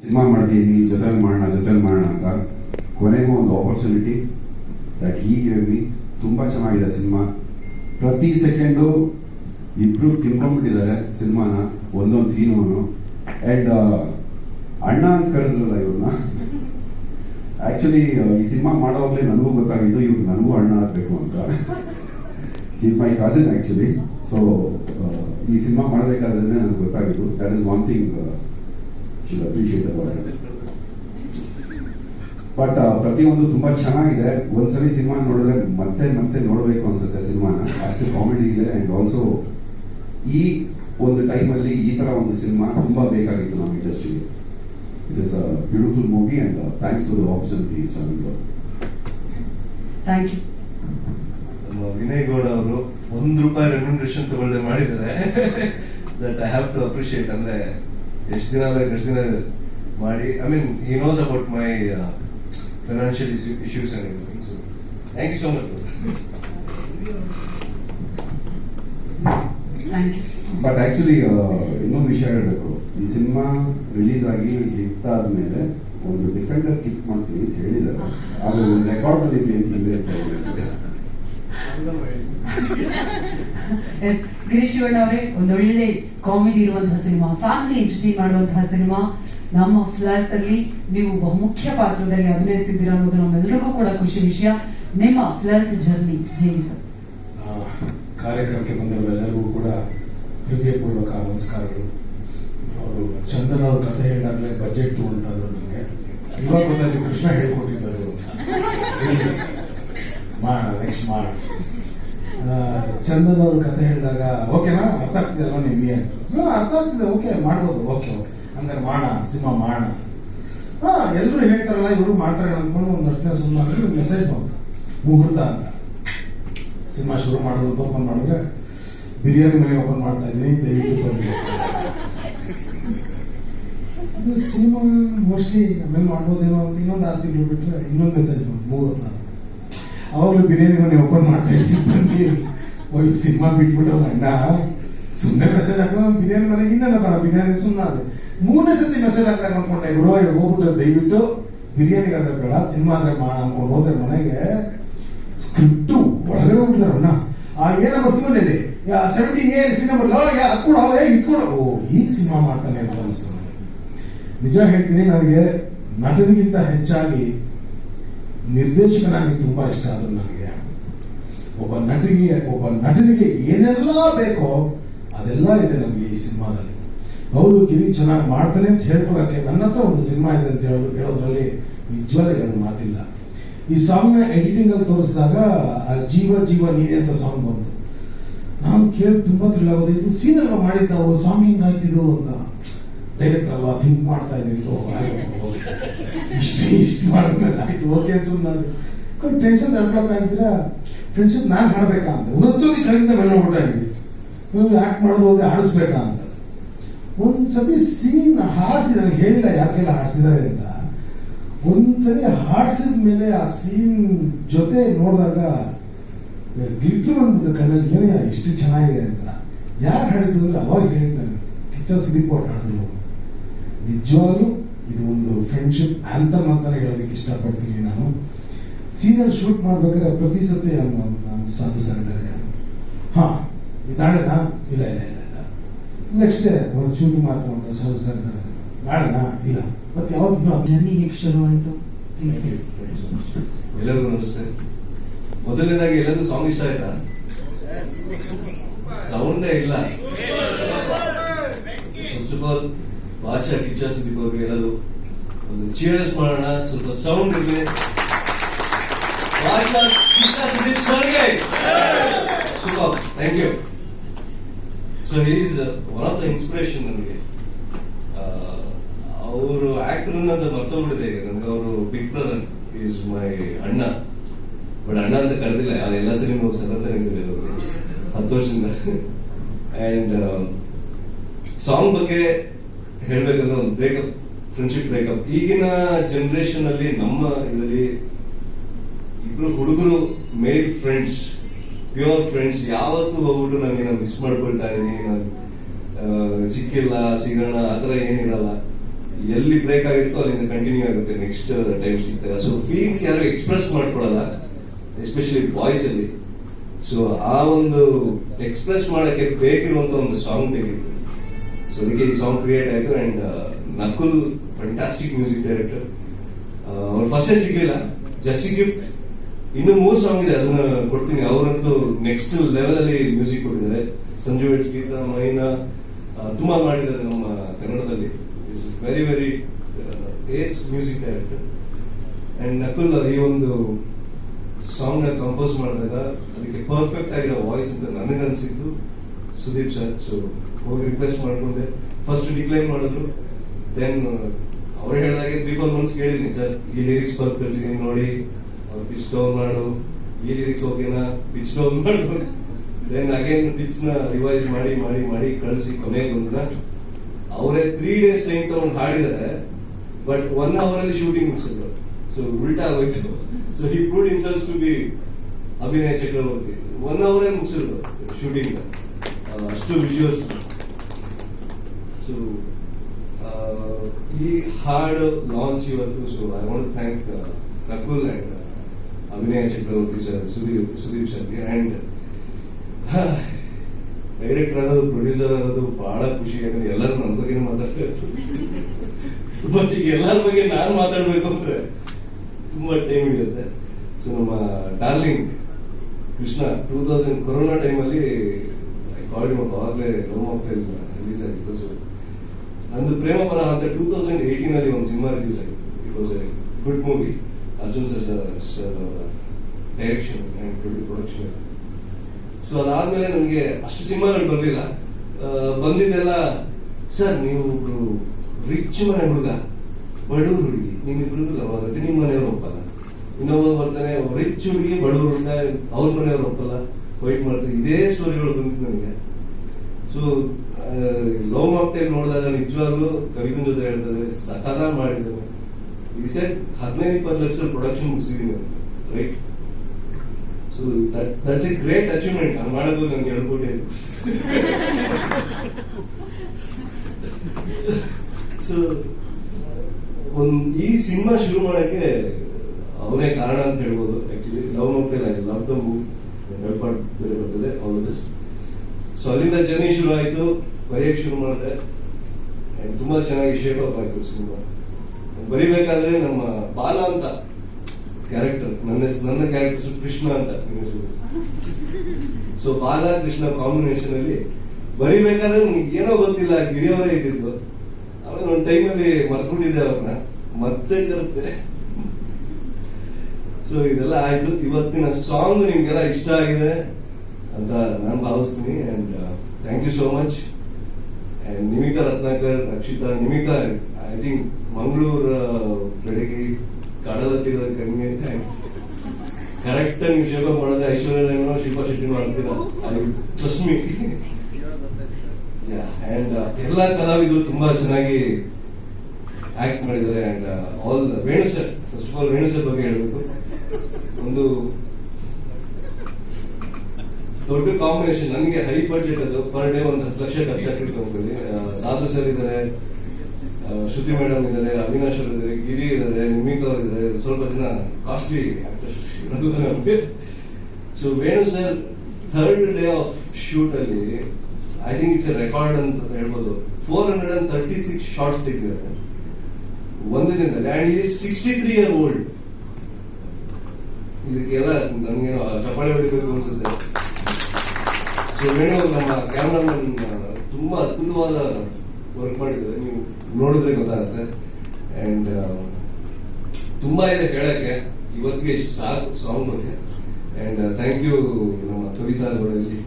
Cinema ಮಾಡ್ತೀನಿ ಜೊತೆಲಿ ಮಾಡೋಣ ಜೊತೆಲಿ ಮಾಡೋಣ ಅಂತ ಕೊನೆಗೂ ಒಂದು opportunity that he gave me ತುಂಬ ಚೆನ್ನಾಗಿದೆ ಸಿನಿಮಾ. ಪ್ರತಿ ಸೆಕೆಂಡು ಇಬ್ರು ತಿನ್ಕೊಂಡ್ಬಿಟ್ಟಿದ್ದಾರೆ ಸಿನಿಮಾನ, ಒಂದೊಂದು ಸೀನು ಆ್ಯಂಡ್ ಅಣ್ಣ ಅಂತ ಕರೆದ್ರಲ್ಲ ಇವ್ರನ್ನ. ಆ್ಯಕ್ಚುಲಿ ಈ ಸಿನಿಮಾ ಮಾಡೋವಾಗಲೇ ನನಗೂ ಗೊತ್ತಾಗಿದ್ದು ಇವ್ರು ನನಗೂ ಅಣ್ಣ ಆಗಬೇಕು ಅಂತ. Is my cousin actually so ಈ ಸಿನಿಮಾ ಮಾಡಬೇಕಾದ್ರೆ ನನಗೆ ಗೊತ್ತಾಗಿದ್ದು. That is one thing should appreciate but ಪ್ರತಿಯೊಂದು ತುಂಬಾ ಚೆನ್ನಾಗಿದೆ. ಒಂದ್ಸಲಿ ಸಿನಿಮಾ ನೋಡಿದ್ರೆ ಮತ್ತೆ ಮತ್ತೆ ನೋಡಬೇಕು ಅನ್ಸುತ್ತೆ ಸಿನಿಮಾನ ಅಷ್ಟು ಕಾಮಿಡಿ ಇದೆ ಅಂಡ್ ಆಲ್ಸೋ ಈ ಒಂದು ಟೈಮಲ್ಲಿ ಈ ತರ ಒಂದು ಸಿನಿಮಾ ತುಂಬಾ ಬೇಕಾಗಿತ್ತು ನಮ್ಮ ಇಂಡಸ್ಟ್ರಿಗೆ it is a beautiful movie and thanks for the opportunity you ನಮ್ಮ ವಿನಯ್ ಗೌಡ ಅವರು ಒಂದು ರೂಪಾಯಿ ರೆಮ್ಯುನರೇಷನ್ ತಗೊಳ್ಳೆ ಮಾಡಿದ್ದಾರೆ. That I have to appreciate ಅಂದ್ರೆ ಎಷ್ಟು ದಿನ ಬೇಕು ಎಷ್ಟು ದಿನ ಮಾಡಿ I mean he knows about my financial issues and everything so thank you so much but actually ಇನ್ನೊಂದು ವಿಷಯ ಹೇಳಬೇಕು. ಈ ಸಿನಿಮಾ ರಿಲೀಸ್ ಆಗಿ ಹಿಟ್ ಆದ್ಮೇಲೆ ಒಂದು ಡಿಫೆಂಡರ್ ಗಿಫ್ಟ್ ಮಾಡ್ತೀನಿ ಅಂತ ಹೇಳಿದ್ದಾರೆ. ಅದು ಒಂದು ರೆಕಾರ್ಡ್ ಬಂದಿದೆ ಅಂತ ಇಲ್ಲೇ ಎಸ್, ಗಿರೀಶ್ ಅವರೇ, ಒಂದು ಒಳ್ಳೆ ಕಾಮಿಡಿ ಇರುವಂತಹ ಸಿನಿಮಾ ಫ್ಯಾಮಿಲಿ ಎಂಟರ್ಟೈನ್ ಮಾಡುವಂತಹ ಸಿನಿಮಾ ನಮ್ಮ ಫ್ಲಾಟ್ ಅಲ್ಲಿ ನೀವು ಬಹುಮುಖ್ಯ ಪಾತ್ರದಲ್ಲಿ ಅಭಿನಯಿಸಿದ್ದೀರಾ ಅನ್ನೋದು ನಮ್ಮೆಲ್ಲರಿಗೂ ಕೂಡ ಖುಷಿ ವಿಷಯ. ನಿಮ್ಮ ಫ್ಲಾಟ್ ಜರ್ನಿ ಹೇಗಿತ್ತು? ಕಾರ್ಯಕ್ರಮಕ್ಕೆ ಬಂದವರೆಲ್ಲರಿಗೂ ಕೂಡ ಹೃದಯಪೂರ್ವಕ ನಮಸ್ಕಾರಗಳು. ಅವರು ಚಂದನ್ ಅವ್ರ ಕಥೆ ಹೇಳಾದ್ರೆ ಬಜೆಟ್ ಅಂತ ನನಗೆ ಇವಾಗ ಕೃಷ್ಣ ಹೇಳ್ಕೊಟ್ಟಿದ್ದರು ಮಾಡ ನೆಕ್ಸ್ಟ್ ಮಾಡ ಚಂದನ್ ಅವ್ರ ಕಥೆ ಹೇಳಿದಾಗ, ಓಕೆನಾ? ಅರ್ಥ ಆಗ್ತಿದೆಯಲ್ಲ ನಿಮಗೆ ಹಾಂ, ಅರ್ಥ ಆಗ್ತಿದೆ. ಓಕೆ, ಮಾಡ್ಬೋದು. Okay okay. ಹಂಗಾರೆ ಮಾಡ ಸಿನಿಮಾ ಮಾಡ ಹಾ ಎಲ್ಲರೂ ಹೇಳ್ತಾರಲ್ಲ, ಇವರು ಮಾಡ್ತಾರೆ ಅಂದ್ಕೊಂಡು ಒಂದು ಅರ್ಥ ಸುಮ್ಮನೆ ಮೆಸೇಜ್ ಬಂತು ಮುಹೂರ್ತ ಅಂತ. ಸಿನಿಮಾ ಶುರು ಮಾಡೋದು ಓಪನ್ ಮಾಡಿದ್ರೆ, ಬಿರಿಯಾನಿ ಮನೆ ಓಪನ್ ಮಾಡ್ತಾ ಇದ್ದೀನಿ, ದಯವಿಟ್ಟು ಬರಲಿ ಇದು ಸಿನಿಮಾ ಮೋಸ್ಟ್ಲಿ ಆಮೇಲೆ ಮಾಡ್ಬೋದೇನೋ ಅಂತ ಇನ್ನೊಂದು ಆರು ತಿಂಗಳು ಬಿಟ್ಟರೆ ಇನ್ನೊಂದು ಮೆಸೇಜ್ ಬಂತು ಮೂವತ್ತ ಅವಾಗಲೂ ಬಿರಿಯಾನಿ ಮನೆ ಓಪನ್ ಮಾಡ್ತಾ ಇದ್ದೀನಿ ಓಯ್ ಸಿನಿಮಾ ಬಿಟ್ಬಿಟ್ಟಲ್ಲ ಅಣ್ಣ ಸುಮ್ಮನೆ ಮೆಸೇಜ್ ಹಾಕೋ ಬಿರಿಯಾನಿ ಮನೆಗೆ ಇನ್ನೇನು ಬೇಡ ಬಿರಿಯಾನಿ ಸುಮ್ಮನೆ ಅದೇ ಮೂರನೇ ಸತಿ ಮೆಸೇಜ್ ಹಾಕ್ತಾರೆ ಅನ್ಕೊಂಡೆ ಗುರು ಇವಾಗ ಹೋಗ್ಬಿಟ್ಟು ದಯವಿಟ್ಟು ಬಿರಿಯಾನಿಗೆ ಆದ್ರೆ ಬೇಡ ಸಿನಿಮಾ ಆದ್ರೆ ಮಾಡ ಅನ್ಕೊಂಡು ಹೋದ್ರೆ ಮನೆಗೆ ಸ್ಕ್ರಿಪ್ಟು ಒಳಗಡೆ ಹೋಗ್ತಾರೆ ಅಣ್ಣ ಆ ಏನ ಸಿನಿಮಾನಲ್ಲಿ ಸೆವೆಂಟೀನ್ ಏನ್ ಸಿನಿಮಾ ಹತ್ಕೊಡು ಏ ಇತ್ಕೊಡು ಓ ಈಗ ಸಿನಿಮಾ ಮಾಡ್ತಾನೆ ಅಂತ ಅನಿಸ್ತು ನಿಜ ಹೇಳ್ತೀನಿ ನನಗೆ ನಟನಿಗಿಂತ ಹೆಚ್ಚಾಗಿ ನಿರ್ದೇಶಕನಾಗಿ ತುಂಬಾ ಇಷ್ಟ ಆದ್ರು ನನಗೆ ಒಬ್ಬ ನಟಿಗೆ ಒಬ್ಬ ನಟನಿಗೆ ಏನೆಲ್ಲ ಬೇಕೋ ಅದೆಲ್ಲ ಇದೆ ನಮಗೆ ಈ ಸಿನಿಮಾದಲ್ಲಿ. ಹೌದು ಗಿರಿ ಚೆನ್ನಾಗಿ ಮಾಡ್ತಾನೆ ಅಂತ ಹೇಳ್ಕೊಳಕ್ಕೆ ನನ್ನ ಹತ್ರ ಒಂದು ಸಿನಿಮಾ ಇದೆ ಅಂತ ಹೇಳಿ, ಹೇಳೋದ್ರಲ್ಲಿ ನಿಜವಾಗ್ಲೂ ಎರಡು ಮಾತಿಲ್ಲ. ಈ ಸಾಂಗ್ನ ಎಡಿಟಿಂಗ್ ಅಲ್ಲಿ ತೋರಿಸಿದಾಗ, ಆ ಜೀವ ಜೀವ ನೀನೆ ಅಂತ ಸಾಂಗ್ ಬಂತು. ನಾನು ಕೇಳಿ ತುಂಬಾ ಥ್ರಿಲ್ ಆಗೋದು, ಇದು ಸೀನ್ ಎಲ್ಲ ಮಾಡಿದ್ದಾವು ಸಾಂಗ್ ಹಿಂಗ್ ಆಯ್ತಿದ್ದು ಅಂತ. ಡೈರೆಕ್ಟ್ ಅಲ್ವಾ ಥಿಂಕ್ ಮಾಡ್ತಾ ಇದ್ದೀನಿ ಇಷ್ಟು ಇಷ್ಟು ಮಾಡಿದ್ಮೇಲೆ ಆಯ್ತು, ಓಕೆ ಸುಮ್ಮನೆ ಟೆನ್ಷನ್ ಇದ್ದೀರಾ? ಫ್ರೆಂಡ್ಶಿಪ್ ನಾನು ಹಾಡಬೇಕಾ ಅಂತ. ಒಂದೊಂದ್ಸತಿ ಕೈಯಿಂದ ಮೇಲೆ ಹೋಗ್ಬಿಟ್ಟಾಗಿದ್ವಿ ನೀವು ಆಕ್ಟ್ ಮಾಡೋದು ಹೋದ್ರೆ ಹಾಡಿಸ್ಬೇಕಾ ಅಂತ. ಒಂದ್ಸತಿ ಸೀನ್ ಹಾಡಿಸಿ ನನಗೆ ಹೇಳಿಲ್ಲ ಯಾಕೆಲ್ಲ ಹಾಡಿಸಿದ್ದಾರೆ ಅಂತ. ಒಂದ್ಸರಿ ಹಾಡಿಸಿದ ಮೇಲೆ ಆ ಸೀನ್ ಜೊತೆ ನೋಡಿದಾಗ ಗಿಲ್ಟ್ರು ಬಂದ್ಬಿಟ್ಟು ಕಣ್ಣಲ್ಲಿ. ಏನೇ ಇಷ್ಟು ಚೆನ್ನಾಗಿದೆ ಅಂತ. ಯಾರು ಹಾಡಿದ್ದು ಅಂದ್ರೆ ಅವಾಗ ಹೇಳಿದ್ದಾನೆ ಕಿಚ್ಚ ಸುದೀಪ್ ಅವ್ರು ಹಾಡಿದ್ರು. ನಿಜವಾಗ್ಲೂ ಇದು ಒಂದು ಫ್ರೆಂಡ್ಶಿಪ್ ಆಂತಮ್ ಅಂತಾನೆ ಹೇಳೋದಕ್ಕೆ ಇಷ್ಟಪಡ್ತೀನಿ ನಾನು. ಸೀನಲ್ಲಿ ಶೂಟ್ ಮಾಡ್ಬೇಕಾದ್ರೆ ಪ್ರತಿ ಸತಿ ಸಾಧು ಸಾಗಿದ್ದಾರೆ ಹಾ ನಾಳೆನಾ ಇಲ್ಲ ಇಲ್ಲ ಇಲ್ಲ ಇಲ್ಲ. ನೆಕ್ಸ್ಟ್ ಡೇ ಒಂದು ಶೂಟ್ ಮಾಡ್ತಾ ಮಾಡ್ತಾರೆ ಸಾಧು ಸರ್ ಮಾಡೋಣ ನಾಳೆನಾ ಇಲ್ಲ. ಮತ್ತೆ ಯಾವ್ದು ಜರ್ನಿ ಹೇಗೆ ಶುರು ಆಯ್ತು. ಎಲ್ಲರಿಗೂ ನಮಸ್ತೆ. ಮೊದಲನೇದಾಗಿ ಎಲ್ಲರೂ ಸಾಂಗ್ ಇಷ್ಟ ಆಯ್ತಾ? ಸೌಂಡೇ ಇಲ್ಲ. ಫಸ್ಟ್ ಆಫ್ ಆಲ್ ಭಾಷಾ ಕಿಚ್ಚ ಸುದ್ದಿ ಬಗ್ಗೆ ಎಲ್ಲರೂ ಒಂದು ಚಿಯರ್ಸ್ ಮಾಡೋಣ. ಸ್ವಲ್ಪ ಸೌಂಡ್ ಇರಲಿ. ಭಾಷಾ ಕಿಚ್ಚ ಸುದೀಪ್ ಸರ್ಗೆ super thank you so is one of the inspiration ನನಗೆ ಅವರು ಆಕ್ಟರ್ ಅಂತ ಮರ್ತೋಗ್ಬಿಟ್ಟಿದೆ. ನನಗೆ ಅವರು ಬಿಗ್ ಬ್ರದರ್ ಈಸ್ ಮೈ ಅಣ್ಣ. ಬಟ್ ಅಣ್ಣ ಅಂತ ಕರೆದಿಲ್ಲ. ಆ ಎಲ್ಲ ಸಿನಿಮಾ ಸತತ ನಿಂತಿದೆ ಅವರು ಹತ್ತು ವರ್ಷದಿಂದ. ಆ್ಯಂಡ್ ಸಾಂಗ್ ಬಗ್ಗೆ ಹೇಳ್ಬೇಕಂದ್ರೆ ಒಂದು ಬ್ರೇಕಪ್ ಫ್ರೆಂಡ್ಶಿಪ್ ಬ್ರೇಕಪ್ ಈಗಿನ ಜನರೇಷನ್ ಅಲ್ಲಿ, ನಮ್ಮ ಇದರಲ್ಲಿ ಇಬ್ರು ಹುಡುಗರು ಮೇಲ್ ಫ್ರೆಂಡ್ಸ್ ಪ್ಯೂರ್ ಫ್ರೆಂಡ್ಸ್ ಯಾವತ್ತೂ ಹೋಗ್ಬಿಟ್ಟು ನಾನು ಮಿಸ್ ಮಾಡ್ಕೊಳ್ತಾ ಇದೀನಿ ನಾನು ಸಿಕ್ಕಿಲ್ಲ, ಸಿಗೋಣ, ಆ ಥರ ಏನಿರಲ್ಲ ಎಲ್ಲಿ ಬ್ರೇಕ್ ಆಗಿರುತ್ತೋ ಅಲ್ಲಿಂದ ಕಂಟಿನ್ಯೂ ಆಗುತ್ತೆ ನೆಕ್ಸ್ಟ್ ಟೈಮ್ ಸಿಗ್ತಾರೆ ಸೊ ಫೀಲಿಂಗ್ಸ್ ಯಾರು ಎಕ್ಸ್ಪ್ರೆಸ್ ಮಾಡ್ಕೊಳಲ್ಲ ಎಸ್ಪೆಷಲಿ ಬಾಯ್ಸ್ ಅಲ್ಲಿ. ಸೊ ಆ ಒಂದು ಎಕ್ಸ್ಪ್ರೆಸ್ ಮಾಡಕ್ಕೆ ಬೇಕಿರುವಂತ ಒಂದು ಸಾಂಗ್ ಬೇಕಿತ್ತು ಸೊ ಅದಕ್ಕೆ ಈ ಸಾಂಗ್ ಕ್ರಿಯೇಟ್ ಆಯ್ತು and Nakul fantastic music director ಅವ್ರು ಫಸ್ಟೇ ಸಿಗ್ಲಿಲ್ಲ ಜಸ್ಟ್ ಗಿಫ್ಟ್ ಇನ್ನು ಮೂರು ಸಾಂಗ್ ಇದೆ, ಅದನ್ನ ಕೊಡ್ತೀನಿ. ಅವರಂತೂ ನೆಕ್ಸ್ಟ್ ಲೆವೆಲ್ ಅಲ್ಲಿ ಮ್ಯೂಸಿಕ್ ಕೊಟ್ಟಿದ್ದಾರೆ. ಸಂಜು ಗೀತ, ಮೈನಾ ತುಂಬಾ ಮಾಡಿದ್ದಾರೆ ನಮ್ಮ ಕನ್ನಡದಲ್ಲಿ. Very very ace music director and Nakul, ಈ ಒಂದು ಸಾಂಗ್ನ ಕಂಪೋಸ್ ಮಾಡಿದಾಗ ಅದಕ್ಕೆ ಪರ್ಫೆಕ್ಟ್ ಆಗಿರೋ ವಾಯ್ಸ್ ಅಂತ ನನಗನ್ಸಿದ್ದು ಸುದೀಪ್ ಸರ್ ಸೊ ಹೋಗಿ ರಿಕ್ವೆಸ್ಟ್ ಮಾಡ್ಕೊಂಡೆ. ಫಸ್ಟ್ ಡಿಕ್ಲೈನ್ ಮಾಡಿದ್ರು. ದೆನ್ ಅವ್ರು ಹೇಳಿದಾಗೆ ತ್ರೀ ಫೋರ್ ಮಂತ್ಸ್ ಕೇಳಿದ್ದೀನಿ ಸರ್ ಈ ಲಿರಿಕ್ಸ್ ಬರ್ತಿದ್ದೀನಿ ನೋಡಿ. ಪಿಚ್ ಡೌನ್ ಮಾಡು ಈ ಲಿರಿಕ್ಸ್ ಓಕೆನಾ ಪಿಚ್ ಡೌನ್ ಮಾಡು. ದೆನ್ ಅಗೇನ್ ಪಿಚ್ನ ರಿವೈಸ್ ಮಾಡಿ ಮಾಡಿ ಮಾಡಿ ಕಳಿಸಿ ಕೊನೆಗೆ ಒಂದಿನ ಅವರೇ ತ್ರೀ ಡೇಸ್ ಟೈಮ್ ತಗೊಂಡು ಹಾಡಿದ್ದಾರೆ ಬಟ್ ಒನ್ ಅವರ್ ಅಲ್ಲಿ ಶೂಟಿಂಗ್ ಮುಗಿಸಿದ್ರು. ಸೊ ಉಲ್ಟಾ ಆಗೋಯ್ತು so he proved himself to be Abhinaya Chakravarthy. One ಅವರೇ ಮುಗಿಸಿದ್ರು ಶೂಟಿಂಗ್ ಅಷ್ಟು ವಿಜುವಲ್ಸ್ ಸೊ ಈ ಹಾಡು ಲಾಂಚ್ ಇವತ್ತು so I want thank Nakul and Abhinaya Chakravarthy sir, Sudeep Sudeep ಸರ್ಗೆ ಅಂಡ್ ಡೈರೆಕ್ಟರ್ ಆಗೋದು ಪ್ರೊಡ್ಯೂಸರ್ ಆಗೋದು ಬಹಳ ಖುಷಿ, ಯಾಕಂದ್ರೆ ಎಲ್ಲರೂ ನನ್ನ ಬಗ್ಗೆ ಮಾತಾಡ್ತಾ ಇರ್ತಾರೆ. ಬಟ್ ಈಗ ಎಲ್ಲರ ಬಗ್ಗೆ ನಾನು ಮಾತಾಡಬೇಕು ಅಂದ್ರೆ ತುಂಬಾ ಟೈಮ್ ಹಿಡಿಯುತ್ತೆ. ಸೊ ನಮ್ಮ darling Krishna two thousand corona ಟೈಮಲ್ಲಿ ಕಾಲ್ ಮತ್ತು ನೋವು ಆಗ್ತಾ ಇಲ್ಲ ರಿಲೀಸ್ ಆಗಿತ್ತು. ಸೊ ನಂದು ಪ್ರೇಮ ಬರಹ ಅಂತ ಟೂ ತೌಸಂಡ್ ಏಯ್ಟೀನ್ ಅಲ್ಲಿ ಒಂದು ಸಿನಿಮಾ ರಿಲೀಸ್ ಆಗಿತ್ತು it was a good movie Arjun direction production so ಅದಾದ್ಮೇಲೆ ನನಗೆ ಅಷ್ಟು ಸಿನಿಮಾಗಳು ಬರಲಿಲ್ಲ ಬಂದಿದ್ದೆಲ್ಲ, ಸರ್, ನೀವು ರಿಚ್ ಮನೆ ಹುಡುಗ ಬಡವ್ರ ಹುಡುಗಿ ನಿಮ್ಮಿಬ್ರಿಗೂ ಲವ್ ಆಗುತ್ತೆ ನಿಮ್ಮ ಮನೆಯವ್ರು ಒಪ್ಪಲ್ಲ. ಇನ್ನೊಬ್ಬ ಬರ್ತಾನೆ ರಿಚ್ ಹುಡುಗಿ ಬಡವ್ರ ಹುಡುಗ, ಅವ್ರ ಮನೆಯವ್ರು ಒಪ್ಪಲ್ಲ. ವೈಟ್ ಮಾಡ್ತಾರೆ ಇದೇ ಸ್ಟೋರಿಗಳು ಬಂದಿದ್ದು ನನಗೆ. ಸೊ ಲವ್ ಮಾಪ್ಟೇಲ್ ನೋಡಿದಾಗ ನಿಜವಾಗ್ಲೂ ಕವಿತನ ಜೊತೆ ಹೇಳ್ತಾರೆ, ಸಕಲ ಮಾಡಿದ್ದಾನೆ ಈ ಸೆಟ್ ಹದಿನೈದು ಇಪ್ಪತ್ತು lakh production ಮುಗಿಸಿದ್ದೀನಿ right so that's a great achievement ಹಂಗೆ ಮಾಡೋದು ನನ್ಗೆ ಎರಡು ಕೋಟಿ ಸೊ ಒಂದು ಈ ಸಿನಿಮಾ ಶುರು ಮಾಡೋಕ್ಕೆ ಅವನೇ ಕಾರಣ ಅಂತ ಹೇಳ್ಬೋದು. ಆಕ್ಚುಲಿ ಲವ್ ಮಾಕ್ಟೇಲ್ ಆಗಿ ಲವ್ ದ ಪಾರ್ಟ್ ಬೇರೆ ಬರ್ತದೆ. ಆಲ್ ಬೆಸ್ಟ್ ಸೊ ಅಲ್ಲಿಂದ ಜರ್ನಿ ಶುರು ಆಯಿತು. ಬರೆಯಕ್ಕೆ ಶುರು ಮಾಡಿದೆ. And ತುಂಬಾ ಚೆನ್ನಾಗಿ ಶೇಪ್ ಅಪ್ ಆಯ್ತು ಸಿನಿಮಾ. ಬರಿಬೇಕಾದ್ರೆ ನಮ್ಮ ಬಾಲ ಅಂತ ಕ್ಯಾರೆಕ್ಟರ್ ನನ್ನ ನನ್ನ ಕ್ಯಾರೆಕ್ಟರ್ ಕೃಷ್ಣ ಅಂತ ಸೊ ಬಾಲ, ಕೃಷ್ಣ ಕಾಂಬಿನೇಷನ್ ಅಲ್ಲಿ ಬರಿಬೇಕಾದ್ರೆ ನಮ್ಗೆ ಏನೋ ಗೊತ್ತಿಲ್ಲ ಗಿರಿಯವರೇ ಇದ್ದಿದ್ದು. ಆಮೇಲೆ ಒಂದು ಟೈಮಲ್ಲಿ ಮರ್ಕೊಂಡಿದ್ದೆ ಅವ್ರನ್ನ. ಮತ್ತೆ ಕರೆಸ್ದೆ. ಸೊ ಇದೆಲ್ಲ ಆಯ್ತು. ಇವತ್ತಿನ ಸಾಂಗ್ ನಿಮ್ಗೆಲ್ಲ ಇಷ್ಟ ಆಗಿದೆ ಅಂತ ನಾನು ಭಾವಿಸ್ತೀನಿ. And thank you so much and Nimika Ratnakar Akshitha Nimika I think ಮಂಗಳೂರ ಬೆಳಗ್ಗೆ ಕಡಲ ತೀರದ ಅಂತ ಕರೆಕ್ಟ್ ನೀವು ಶೇಪ ಮಾಡಿದ್ರೆ ಐಶ್ವರ್ಯ ರಾಯನೋ ಶಿಲ್ಪಾ ಶೆಟ್ಟಿ ಮಾಡ್ತೀರಾ? ಐ ಟ್ರಸ್ಟ್ ಮೀ ಅಂಡ್ ಎಲ್ಲಾ ಕಲಾವಿದರು ತುಂಬಾ ಚೆನ್ನಾಗಿ ಆಕ್ಟ್ ಮಾಡಿದ್ದಾರೆ. And all Venu sir first of all Venu sir ಬಗ್ಗೆ ಹೇಳಬೇಕು. ಒಂದು ದೊಡ್ಡ ಕಾಂಬಿನೇಷನ್. ನನಗೆ ಹೈ ಬಜೆಟ್ ಅದು ಪರ್ ಡೇ ಒಂದು ಹತ್ತು ಲಕ್ಷ ಖರ್ಚಾಗ್ತಿತ್ತು ಅಂದ್ಕೊಳ್ಳಿ ಸಾಧು ಸರ್ ಇದ್ದಾರೆ ಶ್ರುತಿ ಮೇಡಮ್ ಇದ್ದಾರೆ, ಅವಿನಾಶ್ ಅವರು ಇದ್ದಾರೆ, ಗಿರಿ ಇದ್ದಾರೆ ನಿಮಿಕ್ ಅವರು ಇದ್ದಾರೆ. ಸ್ವಲ್ಪ ಜನ costly so Venu sir third day of shoot ಅಲ್ಲಿ ಐ ಥಿಂಕ್ ಇಟ್ಸ್ ರೆಕಾರ್ಡ್ ಅಂತ ಹೇಳ್ಬೋದು. Four hundred and thirty six shots ತೆಗೆದಿದ್ದಾರೆ. ಒಂದು ದಿನದಲ್ಲಿ and is sixty three year old ಇದಕ್ಕೆಲ್ಲ ನನಗೇನು ಚಪ್ಪಾಳೆ ಹೊಡಿಬೇಕು ಅನ್ಸುತ್ತೆ. ಸೊ ನಮ್ಮ ಕ್ಯಾಮ್ರಾಮನ್ ತುಂಬಾ ಅದ್ಭುತವಾದ ವರ್ಕ್ ಮಾಡಿದ್ದಾರೆ. ನೀವು ನೋಡಿದ್ರೆ ಗೊತ್ತಾಗುತ್ತೆ. ಅಂಡ್ ತುಂಬಾ ಇದೆ ಹೇಳಕ್ಕೆ ಇವತ್ತಿಗೆ ಸಾಕು ಸಾಂಗ್ ಬಗ್ಗೆ ಅಂಡ್ ಥ್ಯಾಂಕ್ ಯು ನಮ್ಮ ಕವಿತಾ ಅವರಲ್ಲಿ.